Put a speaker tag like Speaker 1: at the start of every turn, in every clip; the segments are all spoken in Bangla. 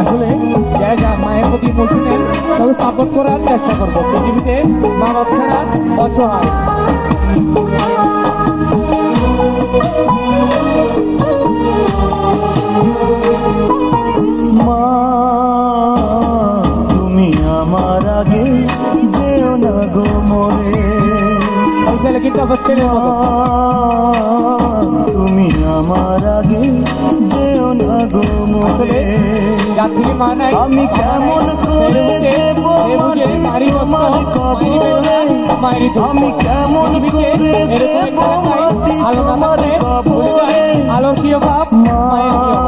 Speaker 1: আসলে যা মায়ের প্রতি সাপোর্ট করার চেষ্টা করব। পৃথিবীতে মা,
Speaker 2: তুমি আমার আগে যেও না গো মরে।
Speaker 1: আমি কিন্তু আবার ছেলের মতো।
Speaker 2: তুমি আমার আগে যেও না গো মরে
Speaker 1: যার থেকে
Speaker 2: আমি কেমন করে দেব মাটি তোমার কবরে আমি কেমন করে দেব মাটি তোমার কবরে
Speaker 1: আলোর বাপ মায়ের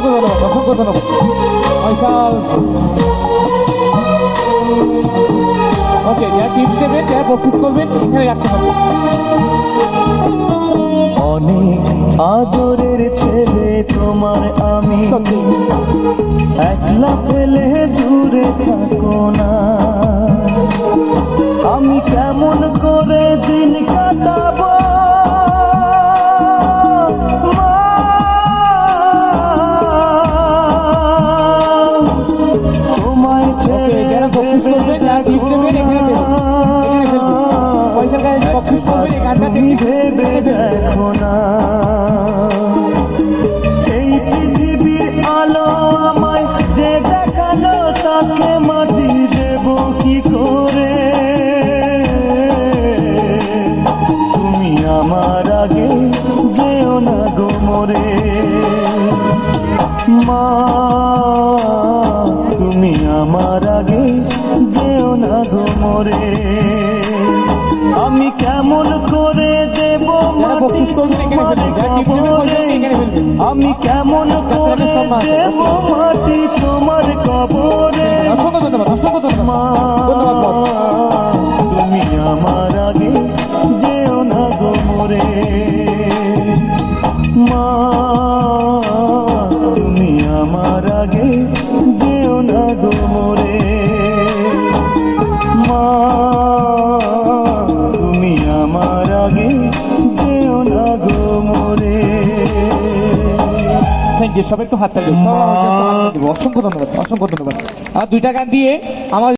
Speaker 1: অসংখ্য ধন্যবাদ অসংখ্য ধন্যবাদ ওকে যা টিপস দেবেন যা প্রসেস করবেন এখানে রাখতে হবে
Speaker 2: অনেক আদরের ছেলে তোমার আমি। একলা ফেলে দূরে থাকো না। আমি কেমন করে দিন কাটাবো?
Speaker 1: ওকে যারা প্রসেস করবেন যা টিপস দেবেন এখানে দেবেন এখানে ফেলবেন পয়সার কাছে প্রসেস করবেন এই গানটা
Speaker 2: ভেবে দেখো না। এই পৃথিবীর আলো আমায় যে দেখাল তাকে মাটি দেব কি করে? তুমি আমার আগে যেও না গো মরে। মা আমার আগে যেও না গো মরে। আমি কেমন করে দেব মাটি কবরে? আমি কেমন করে দেব মাটি তোমার কবরে? মা
Speaker 1: ইউ সবাই একটু হাত থাকবে অসংখ্য ধন্যবাদ অসংখ্য ধন্যবাদ। আর দুইটা গান দিয়ে আমার